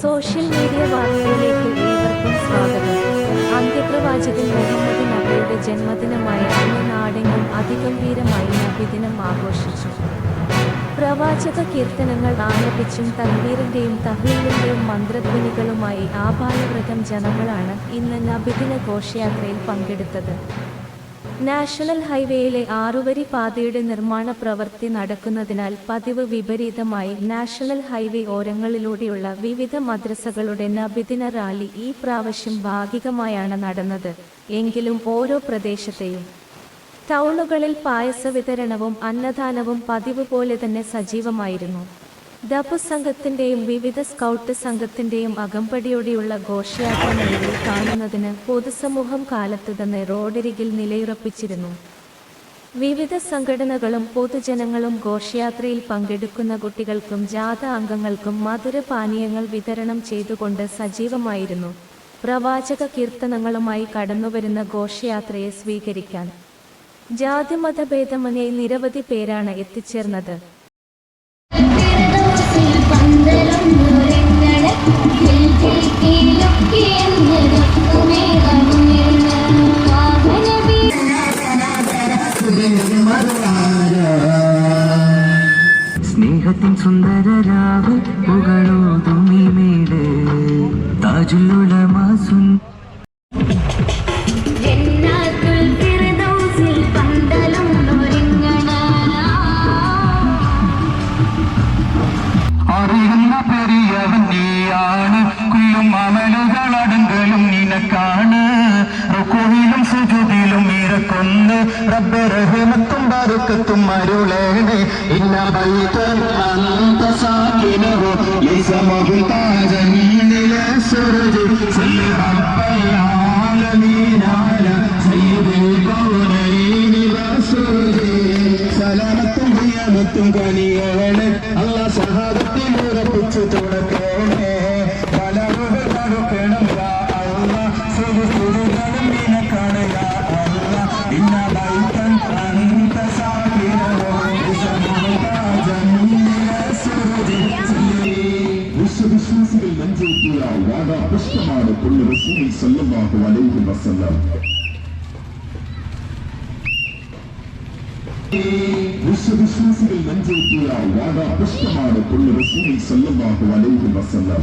Social media വാർത്തയിലേക്ക് ഏവർക്കും സ്വാഗതം. അന്ത്യപ്രവാചകൻ മുഹമ്മദ് നബിയുടെ ജന്മദിനമായ ഇന്ന് നാടെങ്ങും അതിഗംഭീരമായി നബിദിനം ആഘോഷിച്ചു. പ്രവാചക കീർത്തനങ്ങൾ ആലപിച്ചും തക്ബീറിന്റെയും തഹീലിന്റെയും മന്ത്രധ്വനികളുമായി ആപാലവ്രതം ജനങ്ങളാണ് ഇന്ന് നബിദിന ഘോഷയാത്രയിൽ പങ്കെടുത്തത്. നാഷണൽ ഹൈവേയിലെ ആറുവരി പാതയുടെ നിർമ്മാണ പ്രവൃത്തി നടക്കുന്നതിനാൽ പതിവ് വിപരീതമായി നാഷണൽ ഹൈവേ ഓരങ്ങളിലൂടെയുള്ള വിവിധ മദ്രസകളുടെ നബിദിന റാലി ഈ പ്രാവശ്യം ഭാഗികമായാണ് നടന്നത്. എങ്കിലും ഓരോ പ്രദേശത്തെയും ടൗണുകളിൽ പായസ വിതരണവും അന്നദാനവും പതിവ് പോലെ തന്നെ സജീവമായിരുന്നു. ദപു സംഘത്തിന്റെയും വിവിധ സ്കൗട്ട് സംഘത്തിന്റെയും അകമ്പടിയോടെയുള്ള ഘോഷയാത്ര നിലയിൽ കാണുന്നതിന് പൊതുസമൂഹം കാലത്ത് തന്നെ റോഡരികിൽ നിലയുറപ്പിച്ചിരുന്നു. വിവിധ സംഘടനകളും പൊതുജനങ്ങളും ഘോഷയാത്രയിൽ പങ്കെടുക്കുന്ന കുട്ടികൾക്കും ജാഥ അംഗങ്ങൾക്കും മധുരപാനീയങ്ങൾ വിതരണം ചെയ്തുകൊണ്ട് സജീവമായിരുന്നു. പ്രവാചക കീർത്തനങ്ങളുമായി കടന്നുവരുന്ന ഘോഷയാത്രയെ സ്വീകരിക്കാൻ. ജാതിമതഭേദമന്യേ നിരവധി പേരാണ് എത്തിച്ചേർന്നത്. സ്നേഹത്തിൻ സുന്ദരരാവ് സുന്ദര ജന്നാത്തുൽ ഫിർദൗസിൽ പന്തളം ദൂരങ്ങള അറിയുന്ന പെരിയവൻ നീയാണ്. അമലുകളടങ്കലും നിനക്കാണ്. റുക്കുവിലും സുജുതിലും ഇറക്കൊന്ന് റബ്ബ് റഹ്മത്തും ബറുക്കത്തും അരുളേണേ. ഇന്ന ബൈതൻ അന്ത സാകിനഹു ലൈസ മഹ്താജൻ ഇല സുർജ് സല്ലി റബ്ബൽ ആലമീൻ സലാമത്തും ഖിയാമത്തും കനിയേണേ. സല്ലല്ലാഹു അലൈഹി വസല്ലം വിശ്വവിശ്വാസികൾ നെഞ്ചേറ്റിയ വാദ പുഷ്പമാണ് പുള്ളി റസൂൽ സല്ലല്ലാഹു അലൈഹി വസല്ലം.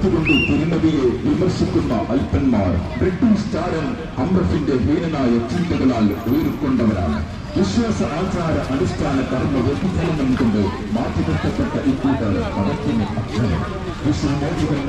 പ്രവൃത്തികൊണ്ട് തിരുനബിയെ വിമർശിക്കുന്ന അല്പന്മാർ ബ്രിട്ടീഷ് താരൻ അമ്രഫിന്റെ ഹീനനായ ചിന്തകളാൽ ഉയർക്കൊണ്ടവരാണ്. വിശ്വാസ ആചാര അടിസ്ഥാന കർമ്മ വ്യതിചലനം കൊണ്ട് മാറ്റിനിർത്തപ്പെട്ട ഇക്കൂട്ടർ പദത്തിന് അക്ഷരം. വിശ്വമോചകൻ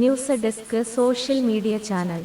news desk social media channel.